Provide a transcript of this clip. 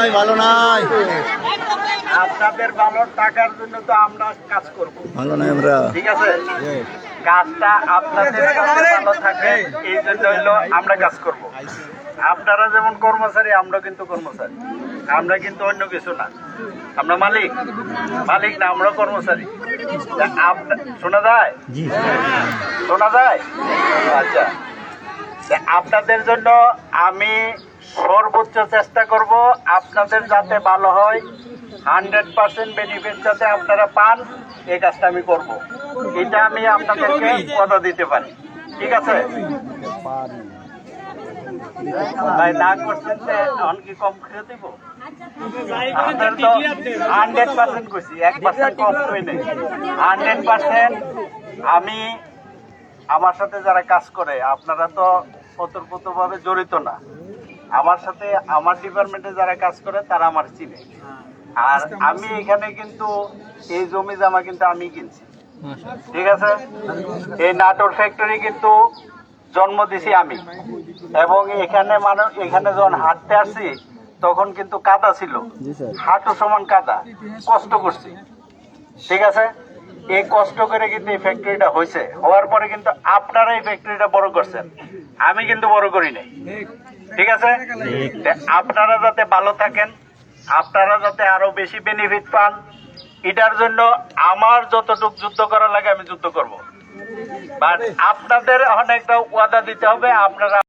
নাই ভালো নাই। আপনাদের ভালো টাকার জন্য তো আমরা কাজ করব। ভালো নাই আমরা। ঠিক আছে? কাজটা আপনাদের ভালো থাকে এই জন্য হইল আমরা কাজ করব। আপনারা যেমন কর্মচারী আমরা কিন্তু কর্মচারী। আমরা কিন্তু অন্য কিছু না। আমরা মালিক। মালিক না আমরা কর্মচারী। শোনা যায়? শোনা যায়? আচ্ছা। আপনাদের জন্য আমি সর্বোচ্চ চেষ্টা করব আপনাদের যাতে ভালো হয়। হান্ড্রেড পার্সেন্ট বেনিফিট যাতে আপনারা পান, এই কাজটা আমি করব। এটা আমি আপনাদেরকে কথা দিতে পারি। ঠিক আছে? কম হান্ড্রেড পার্সেন্ট পার্সেন্ট আমি আমার সাথে যারা কাজ করে, আপনারা তো ওতপ্রোতভাবে জড়িত না। আমার সাথে আমার ডিপার্টমেন্টে যারা কাজ করে তারা আমার চিনে। আর আমি এখানে কিন্তু এই জমি জামা কিন্তু আমি কিনছি। ঠিক আছে? এই নাটোর ফ্যাক্টরি কিন্তু জন্ম দিছি আমি। এবং এখানে মানুষ এখানে যখন হাঁটতে আসছি তখন কিন্তু কাদা ছিল। হাঁটু সমান কাদা। কষ্ট করছি। ঠিক আছে? এই কষ্ট করে কিন্তু এই ফ্যাক্টরিটা হয়েছে হওয়ার পরে কিন্তু আপনারা এই ফ্যাক্টরিটা বড় করছেন। আমি কিন্তু বড় করি নাই। ঠিক আছে? আপনারা যাতে ভালো থাকেন, আপনারা যাতে আরও বেশি বেনিফিট পান, এটার জন্য আমার যতটুকু যুদ্ধ করা লাগে আমি যুদ্ধ করব। বাট আপনাদের অনেকটা ওয়াদা দিতে হবে, আপনারা